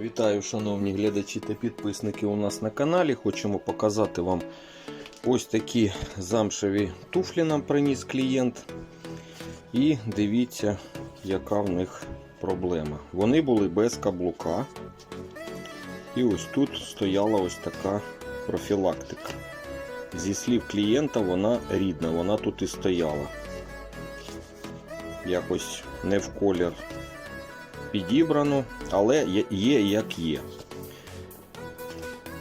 Вітаю, шановні глядачі та підписники у нас на каналі. Хочемо показати вам ось такі замшеві туфлі нам приніс клієнт. І дивіться, яка в них проблема. Вони були без каблука. І ось тут стояла ось така профілактика. Зі слів клієнта, вона рідна, вона тут і стояла. Якось не в колір підібрано, але є- як є.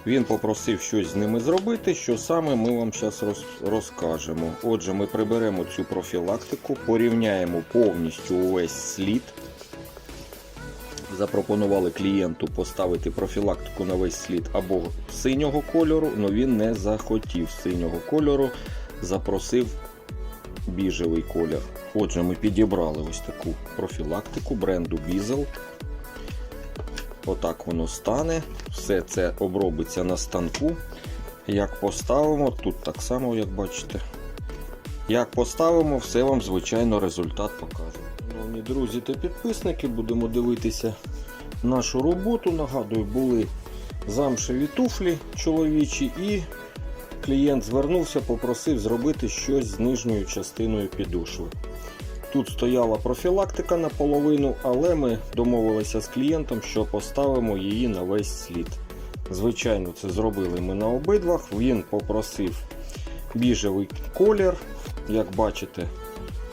Він попросив щось з ними зробити, що саме ми вам зараз розкажемо. Отже, ми приберемо цю профілактику, порівняємо повністю увесь слід. Запропонували клієнту поставити профілактику на весь слід або синього кольору, але він не захотів синього кольору, запросив біжевий колір. Отже, ми підібрали ось таку профілактику бренду Diesel. Отак воно стане. Все це обробиться на станку. Як поставимо, тут так само, як бачите. Як поставимо, все вам, звичайно, результат покаже. Шановні друзі та підписники, будемо дивитися нашу роботу. Нагадую, були замшеві туфлі чоловічі і клієнт звернувся, попросив зробити щось з нижньою частиною підошви. Тут стояла профілактика наполовину, але ми домовилися з клієнтом, що поставимо її на весь слід. Звичайно, це зробили ми на обидвах. Він попросив біжевий колір. Як бачите,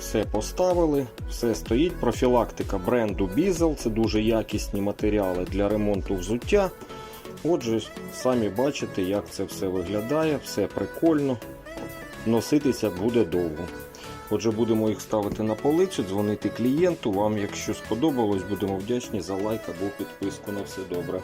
все поставили, все стоїть. Профілактика бренду Bizel. Це дуже якісні матеріали для ремонту взуття. Отже, самі бачите, як це все виглядає, все прикольно. Носитися буде довго. Отже, будемо їх ставити на полицю, дзвонити клієнту. Вам, якщо сподобалось, будемо вдячні за лайк або підписку. На все добре.